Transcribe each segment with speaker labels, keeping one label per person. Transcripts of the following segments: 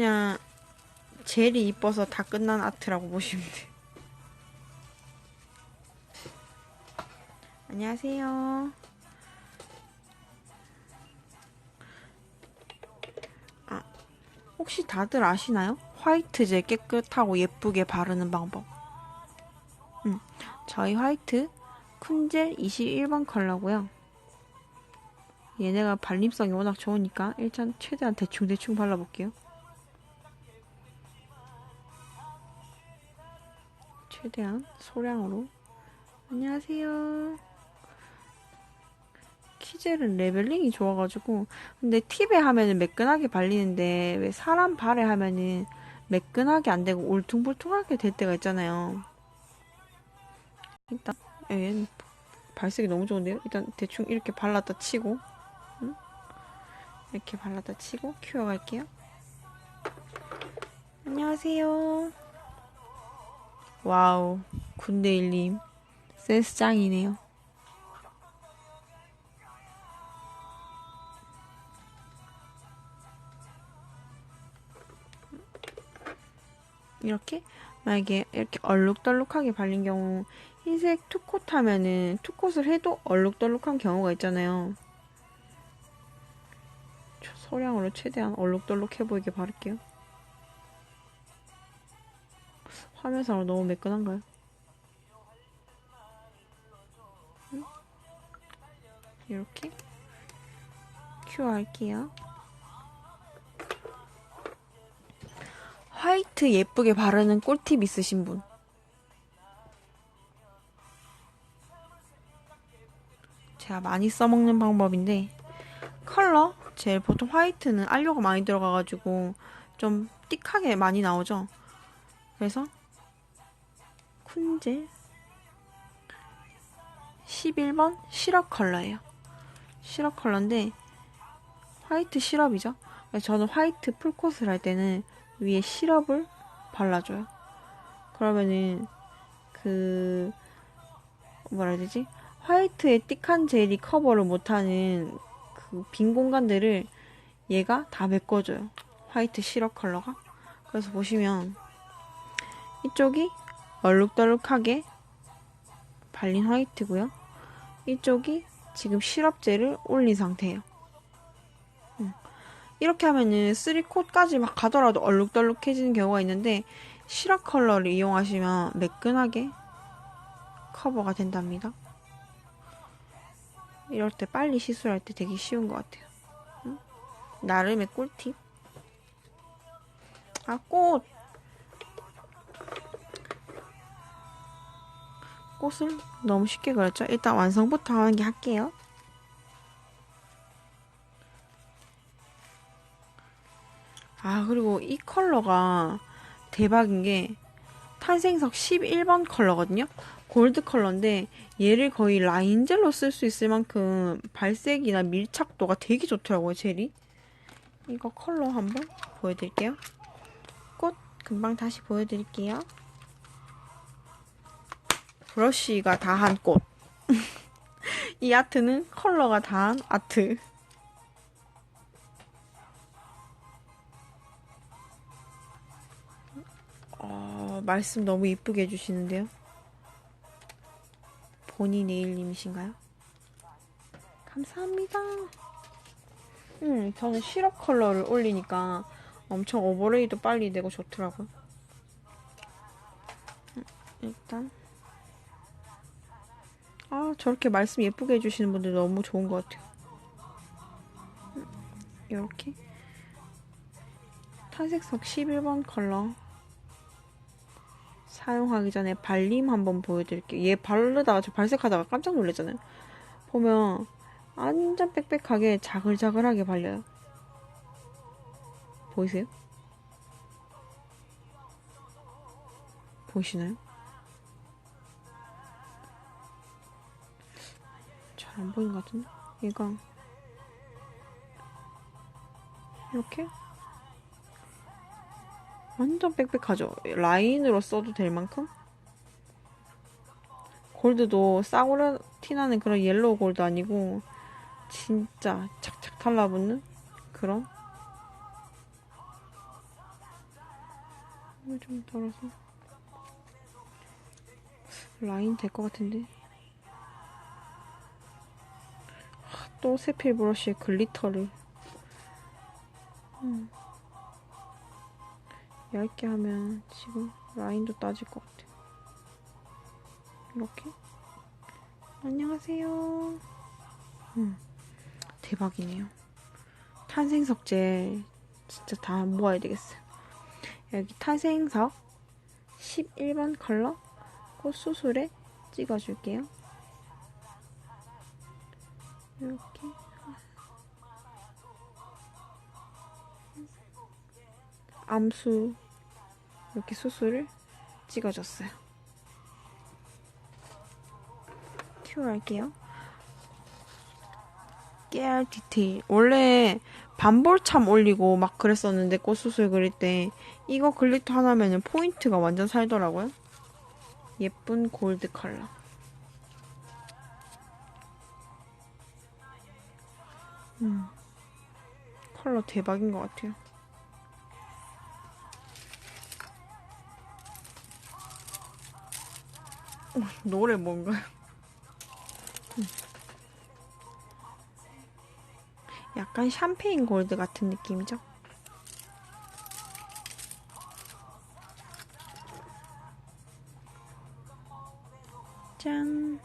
Speaker 1: 그냥 젤이 이뻐서 다 끝난 아트라고 보시면 돼요. 안녕하세요. 아, 혹시 다들 아시나요? 화이트 젤 깨끗하고 예쁘게 바르는 방법. 음, 저희 화이트 쿤젤 21번 컬러고요. 얘네가 발림성이 워낙 좋으니까 일단 최대한 대충대충 발라볼게요. 최대한 소량으로. 안녕하세요. 키젤은 레벨링이 좋아가지고 근데 팁에 하면은 매끈하게 발리는데 왜 사람 발에 하면은 매끈하게 안 되고 울퉁불퉁하게 될 때가 있잖아요. 일단 얘는 발색이 너무 좋은데요? 일단 대충 이렇게 발랐다 치고 응? 이렇게 발랐다 치고 키워갈게요. 안녕하세요. 와우 군대일님 센스 짱이네요. 이렇게 만약에 이렇게 얼룩덜룩하게 발린 경우 흰색 투콧 하면은 투콧을 해도 얼룩덜룩한 경우가 있잖아요. 저 소량으로 최대한 얼룩덜룩해 보이게 바를게요. 화면상으로 너무 매끈한가요? 응? 이렇게 큐 할게요. 화이트 예쁘게 바르는 꿀팁 있으신 분. 제가 많이 써먹는 방법인데 컬러 제일 보통 화이트는 알료가 많이 들어가가지고 좀 띡하게 많이 나오죠. 그래서 쿤젤 11번 시럽 컬러예요. 시럽 컬러인데 화이트 시럽이죠. 저는 화이트 풀코스를 할 때는 위에 시럽을 발라줘요. 그러면은 그 뭐라 해야 되지? 화이트의 띡한 젤이 커버를 못하는 그 빈 공간들을 얘가 다 메꿔줘요. 화이트 시럽 컬러가. 그래서 보시면 이쪽이 얼룩덜룩하게 발린 화이트고요. 이쪽이 지금 시럽 젤을 올린 상태예요. 이렇게 하면은 3콧까지 막 가더라도 얼룩덜룩해지는 경우가 있는데 시럽 컬러를 이용하시면 매끈하게 커버가 된답니다. 이럴 때 빨리 시술할 때 되게 쉬운 것 같아요. 응? 나름의 꿀팁. 아, 꽃! 꽃을 너무 쉽게 그렸죠? 일단 완성부터 하는 게 할게요. 아, 그리고 이 컬러가 대박인 게 탄생석 11번 컬러거든요. 골드 컬러인데 얘를 거의 라인 젤로 쓸 수 있을 만큼 발색이나 밀착도가 되게 좋더라고요, 젤이. 이거 컬러 한번 보여드릴게요. 꽃 금방 다시 보여드릴게요. 브러쉬가 다 한 꽃. 이 아트는 컬러가 다 한 아트. 어, 말씀 너무 이쁘게 해주시는데요. 본인 네일님이신가요? 감사합니다. 음, 저는 시럽 컬러를 올리니까 엄청 오버레이도 빨리 되고 좋더라고요. 음, 일단 아 저렇게 말씀 예쁘게 해주시는 분들 너무 좋은 것 같아요. 음, 이렇게 탈색석 11번 컬러 사용하기 전에 발림 한번 보여드릴게요. 얘 바르다가 저 발색하다가 깜짝 놀랐잖아요. 보면 완전 빽빽하게 자글자글하게 발려요. 보이세요? 보이시나요? 잘 안 보이는 것 같은데? 얘가 이렇게 완전 빽빽하죠? 라인으로 써도 될 만큼? 골드도 싸구려 티나는 그런 옐로우 골드 아니고 진짜 착착 달라붙는 그런 좀 덜어서 라인 될 것 같은데 또 세필 브러쉬에 글리터를 음. 얇게 하면 지금 라인도 따질 것 같아 이렇게 안녕하세요 음. 대박이네요 탄생석 젤 진짜 다 모아야 되겠어요 여기 탄생석 11번 컬러 꽃수술에 찍어줄게요. 이렇게 암수 이렇게 수술을 찍어줬어요. 큐할게요. 깨알 디테일. 원래 반볼참 올리고 막 그랬었는데 꽃 수술 그릴 때 이거 글리터 하나면은 포인트가 완전 살더라고요. 예쁜 골드 컬러. 음. 컬러 대박인 것 같아요. 어, 노래 뭔가요? 음. 약간 샴페인 골드 같은 느낌이죠? 짠.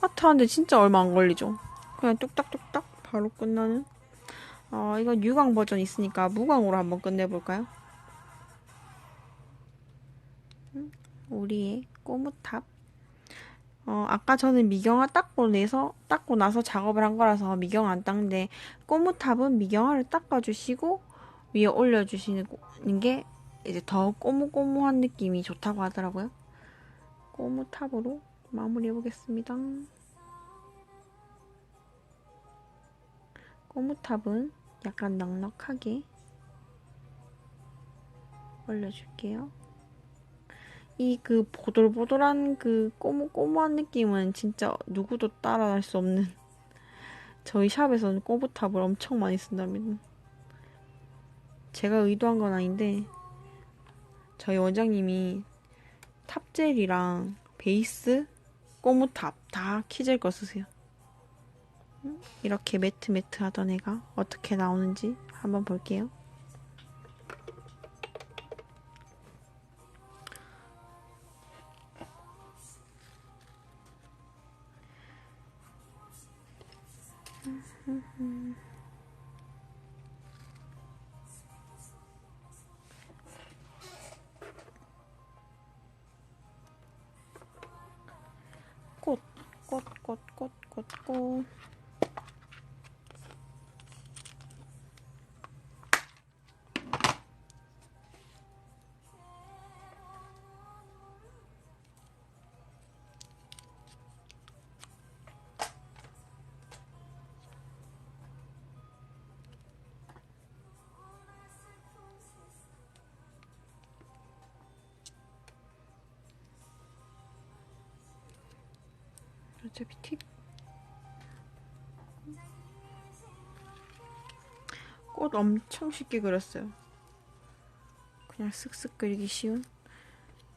Speaker 1: 아트 하는데 진짜 얼마 안 걸리죠? 그냥 뚝딱뚝딱 바로 끝나는. 어, 이건 유광 버전 있으니까 무광으로 한번 끝내볼까요? 음, 우리의 꼬무탑. 어, 아까 저는 미경화 닦고 내서, 닦고 나서 작업을 한 거라서 미경화 안 닦는데, 꼬무탑은 미경화를 닦아주시고, 위에 올려주시는 게 이제 더 꼬무꼬무한 느낌이 좋다고 하더라고요. 꼬무탑으로 마무리해 보겠습니다. 꼬무탑은 약간 넉넉하게 올려줄게요. 이 그 보들보들한 그 꼬무꼬무한 느낌은 진짜 누구도 따라할 수 없는 저희 샵에서는 꼬무탑을 엄청 많이 쓴답니다. 제가 의도한 건 아닌데 저희 원장님이 탑젤이랑 베이스, 꼬무탑 다 키젤 거 쓰세요. 이렇게 매트 매트 하던 애가 어떻게 나오는지 한번 볼게요. 꽃, 꽃, 꽃, 꽃, 꽃, 꽃. 어차피 티. 꽃 엄청 쉽게 그렸어요. 그냥 쓱쓱 그리기 쉬운.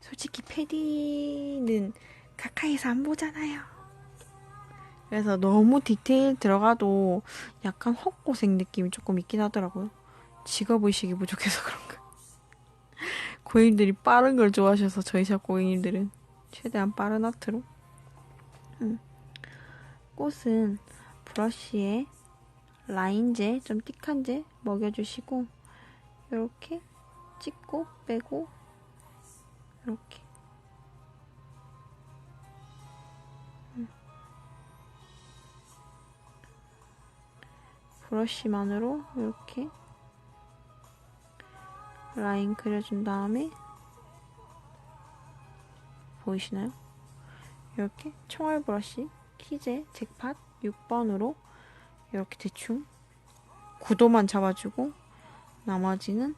Speaker 1: 솔직히 패디는 가까이서 안 보잖아요. 그래서 너무 디테일 들어가도 약간 헛고색 느낌이 조금 있긴 하더라고요. 직업의식이 부족해서 그런가. 고객님들이 빠른 걸 좋아하셔서 저희 샵 고객님들은 최대한 빠른 아트로 음. 꽃은 브러쉬에 라인제, 좀 띡한제 먹여주시고 이렇게 찍고 빼고 이렇게 음. 브러쉬만으로 이렇게 라인 그려준 다음에 보이시나요? 이렇게 총알 브러쉬 키제 잭팟 6번으로 이렇게 대충 구도만 잡아주고 나머지는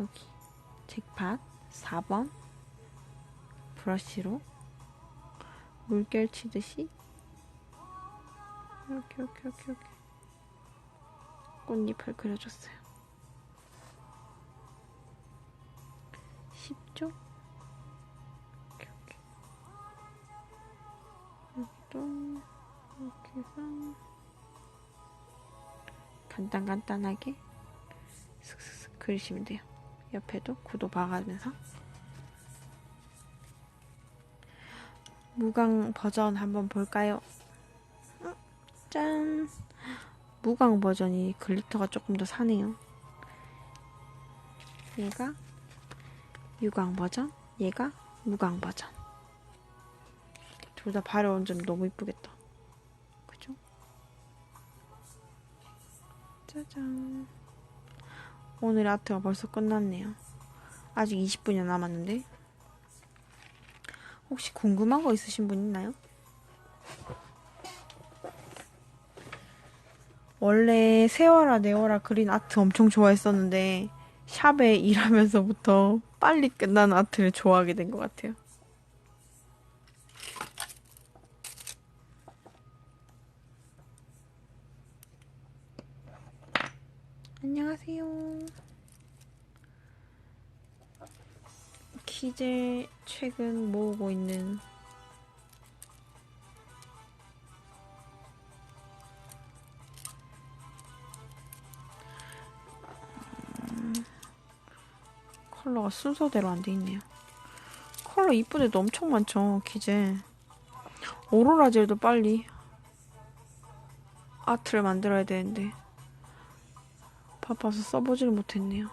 Speaker 1: 여기 잭팟 4번 브러쉬로 물결 치듯이 이렇게 이렇게 이렇게 이렇게 꽃잎을 그려줬어요. 이것도 이렇게 해서 간단 간단하게 슥슥슥 그리시면 돼요. 옆에도 구도 박아주면서 무광 버전 한번 볼까요? 음, 짠! 무광 버전이 글리터가 조금 더 사네요. 얘가 유광 버전, 얘가 무광 버전. 둘 다 발효 점 너무 이쁘겠다. 그죠? 짜잔. 오늘 아트가 벌써 끝났네요. 아직 20분이 남았는데. 혹시 궁금한 거 있으신 분 있나요? 원래 세워라 내워라 그린 아트 엄청 좋아했었는데 샵에 일하면서부터 빨리 끝나는 아트를 좋아하게 된 것 같아요. 키제 최근 모으고 있는 음, 컬러가 순서대로 안 돼 있네요. 컬러 이쁜 애도 엄청 많죠, 키제. 오로라 젤도 빨리 아트를 만들어야 되는데 바빠서 써보지를 못했네요.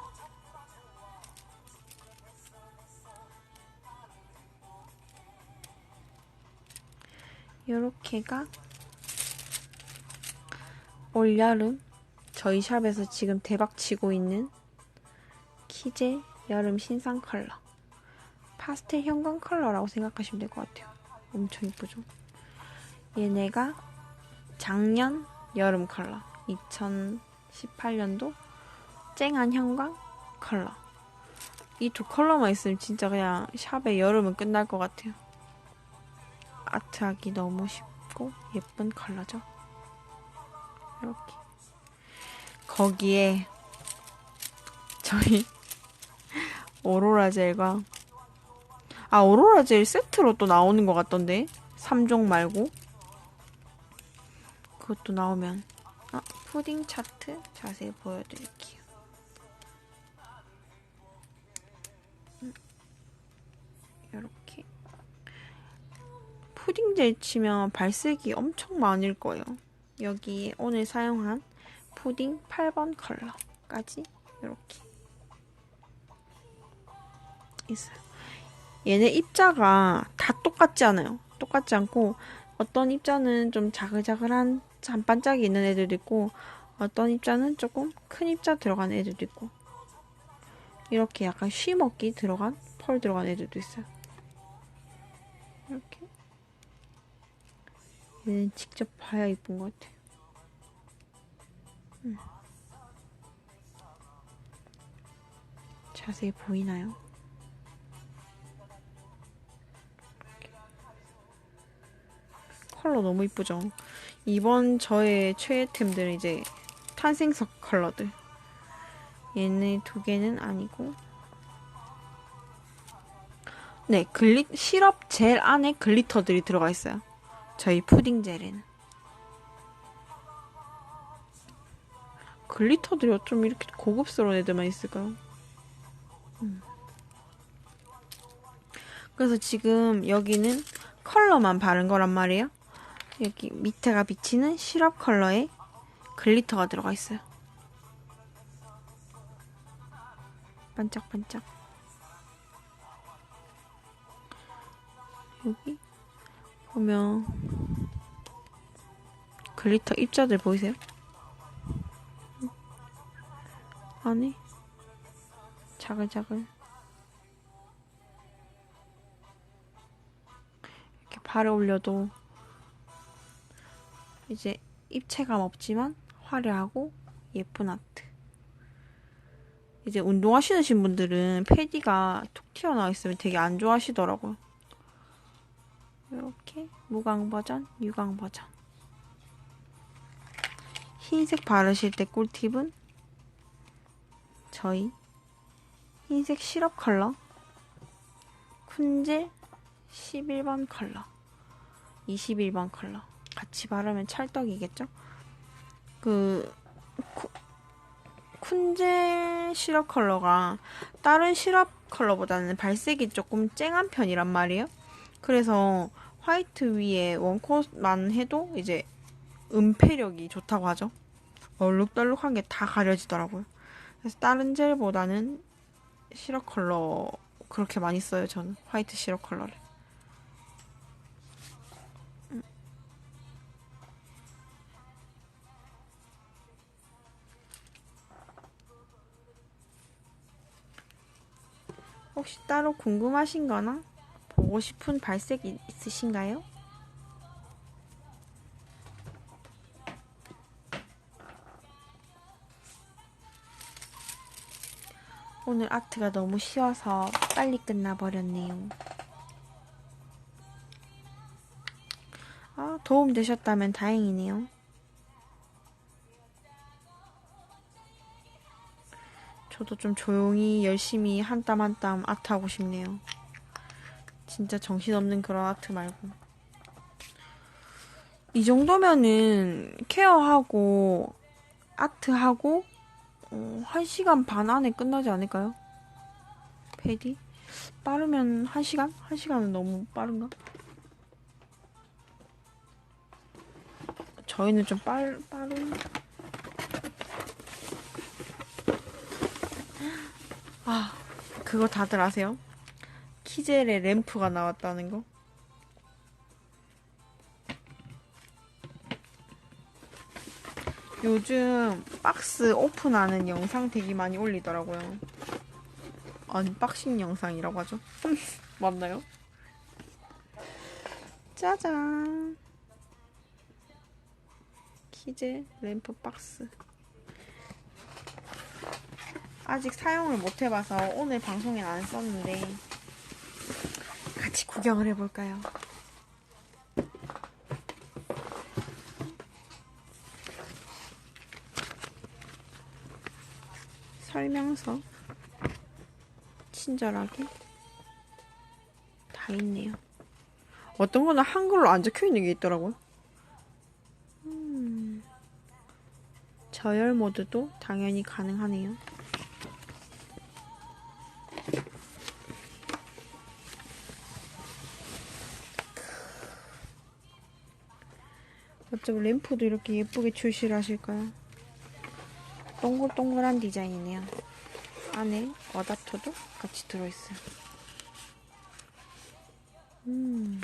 Speaker 1: 요렇게가 올여름 저희 샵에서 지금 대박 치고 있는 키제 여름 신상 컬러. 파스텔 형광 컬러라고 생각하시면 될 것 같아요. 엄청 이쁘죠? 얘네가 작년 여름 컬러 2018년도 쨍한 형광 컬러. 이 두 컬러만 있으면 진짜 그냥 샵의 여름은 끝날 것 같아요 아트하기 너무 쉽고 예쁜 컬러죠. 이렇게 거기에 저희 오로라 젤과 아 오로라 젤 세트로 또 나오는 것 같던데 3종 말고 그것도 나오면 아 푸딩 차트 자세히 보여드릴게요. 푸딩젤 치면 발색이 엄청 많을 거예요. 여기에 오늘 사용한 푸딩 8번 컬러까지 이렇게 있어요. 얘네 입자가 다 똑같지 않아요. 똑같지 않고 어떤 입자는 좀 자글자글한 잔반짝이 있는 애들도 있고 어떤 입자는 조금 큰 입자 들어간 애들도 있고 이렇게 약간 쉬먹기 들어간 펄 들어간 애들도 있어요. 이렇게 얘는 직접 봐야 이쁜 것 같아. 음. 자세히 보이나요? 컬러 너무 이쁘죠? 이번 저의 최애템들은 이제 탄생석 컬러들. 얘네 두 개는 아니고. 네, 글리, 시럽 젤 안에 글리터들이 들어가 있어요. 저희 푸딩 젤에는. 글리터들이 어쩜 이렇게 고급스러운 애들만 있을까요? 음. 그래서 지금 여기는 컬러만 바른 거란 말이에요. 여기 밑에가 비치는 시럽 컬러에 글리터가 들어가 있어요. 반짝반짝. 여기 보면 글리터 입자들 보이세요? 안에 자글자글. 이렇게 발에 올려도 이제 입체감 없지만 화려하고 예쁜 아트. 이제 신으신 분들은 패디가 툭 튀어나와 있으면 되게 안 좋아하시더라고요 이렇게 무광 버전, 유광 버전. 흰색 바르실 때 꿀팁은 저희 흰색 시럽 컬러 쿤젤 11번 컬러 21번 컬러. 같이 바르면 찰떡이겠죠? 그 쿠- 쿤제 시럽 컬러가 다른 시럽 컬러보다는 발색이 조금 쨍한 편이란 말이에요. 그래서 화이트 위에 원코트만 해도 이제 은폐력이 좋다고 하죠. 얼룩덜룩한 게 다 가려지더라고요. 그래서 다른 젤보다는 시럽 컬러 그렇게 많이 써요, 저는. 화이트 시럽 컬러를. 음. 혹시 따로 궁금하신 거나 보고 싶은 발색이 있으신가요? 오늘 아트가 너무 쉬워서 빨리 끝나버렸네요. 아, 도움 되셨다면 다행이네요. 저도 좀 조용히 열심히 한 땀 한 땀 아트 하고 싶네요. 진짜 정신없는 그런 아트 말고. 이 정도면은 케어하고 아트하고 어, 1시간 반 안에 끝나지 않을까요? 패디? 빠르면 1시간? 1시간은 너무 빠른가? 저희는 좀 빨, 빠른. 아, 그거 다들 아세요? 키젤의 램프가 나왔다는 거? 요즘 박스 오픈하는 영상 되게 많이 올리더라고요. 언박싱 영상이라고 하죠. 맞나요? 짜잔. 키젤 램프 박스. 아직 사용을 못 해봐서 오늘 방송에 안 썼는데 같이 구경을 해볼까요? 설명서 친절하게 다 있네요. 어떤 거는 한글로 안 적혀 있는 게 있더라고요. 음, 저열 모드도 당연히 가능하네요. 어쩜 램프도 이렇게 예쁘게 출시를 하실까요? 동글동글한 디자인이네요. 안에 어답터도 같이 들어있어요. 음.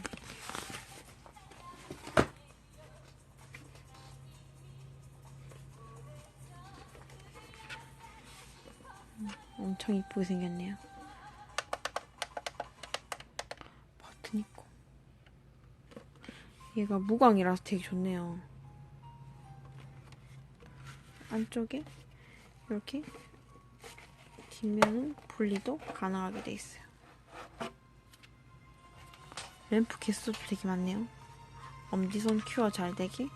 Speaker 1: 음, 엄청 이쁘게 생겼네요. 버튼 있고. 얘가 무광이라서 되게 좋네요. 안쪽에 이렇게 뒷면은 분리도 가능하게 돼 있어요. 램프 개수도 되게 많네요. 엄지손 큐어 잘 되게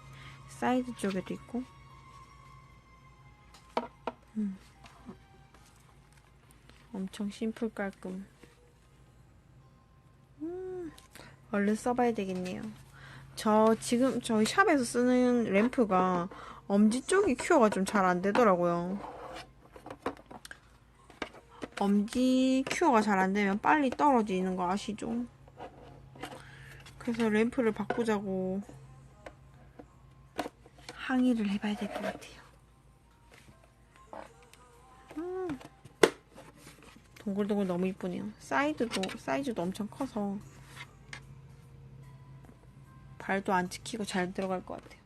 Speaker 1: 사이드 쪽에도 있고 음. 엄청 심플 깔끔 음. 얼른 써봐야 되겠네요. 저 지금 저희 샵에서 쓰는 램프가 엄지 쪽이 큐어가 좀 잘 안 되더라고요. 엄지 큐어가 잘 안 되면 빨리 떨어지는 거 아시죠? 그래서 램프를 바꾸자고 항의를 해봐야 될 것 같아요. 음, 동글동글 너무 이쁘네요. 사이드도 사이즈도 엄청 커서 발도 안 찍히고 잘 들어갈 것 같아요.